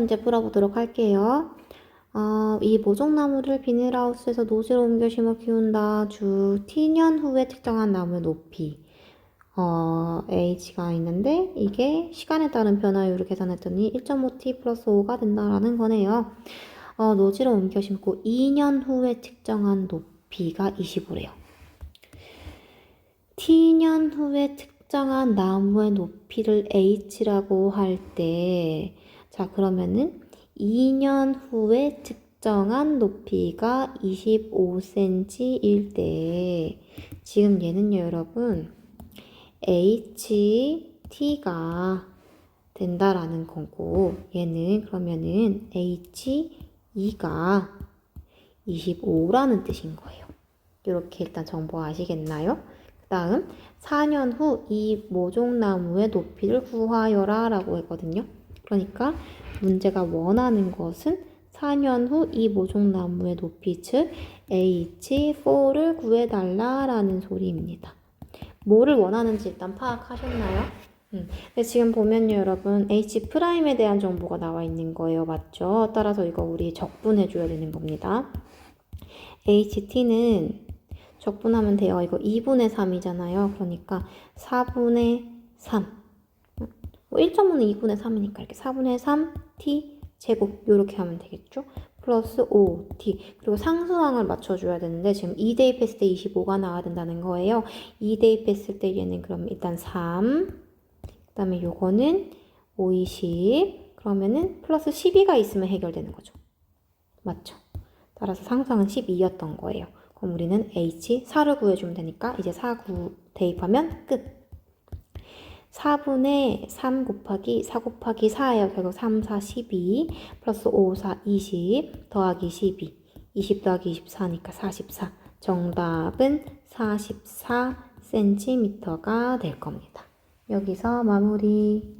문제 풀어보도록 할게요. 어, 이 모종나무를 비닐하우스에서 노지로 옮겨 심어 키운다. 주 T년 후에 특정한 나무의 높이. 어, H가 있는데 이게 시간에 따른 변화율을 계산했더니 1.5T 플러스 5가 된다라는 거네요. 어, 노지로 옮겨 심고 2년 후에 특정한 높이가 25래요. T년 후에 특정한 나무의 높이를 H라고 할 때, 자, 그러면은 2년 후에 특정한 높이가 25cm일 때, 지금 얘는요, 여러분, HT가 된다라는 거고, 얘는 그러면은 H2가 25라는 뜻인 거예요. 이렇게 일단 정보 아시겠나요? 그 다음 4년 후 이 모종나무의 높이를 구하여라 라고 했거든요. 그러니까 문제가 원하는 것은 4년 후 이 모종나무의 높이 즉 H4를 구해달라 라는 소리입니다. 뭐를 원하는지 일단 파악하셨나요? 음. 근데 지금 보면요, 여러분, H'에 대한 정보가 나와 있는 거예요. 맞죠? 따라서 이거 우리 적분해 줘야 되는 겁니다. HT는 적분하면 돼요. 이거 2분의 3이잖아요. 그러니까 4분의 3. 뭐 1.5는 2분의 3이니까 이렇게 4분의 3 t 제곱 이렇게 하면 되겠죠. 플러스 5 t 그리고 상수항을 맞춰줘야 되는데 지금 2 대입했을 때 25가 나와야 된다는 거예요. 2 대입했을 때 얘는 그럼 일단 3 그다음에 요거는 5, 20 그러면은 플러스 12가 있으면 해결되는 거죠. 맞죠? 따라서 상수항은 12였던 거예요. 그럼 우리는 h 4를 구해주면 되니까 이제 4 구, 대입하면 끝. 4분의 3 곱하기 4 곱하기 4예요. 결국 3, 4, 12 플러스 5, 4, 20 더하기 12 20 더하기 24니까 44 정답은 44cm가 될 겁니다. 여기서 마무리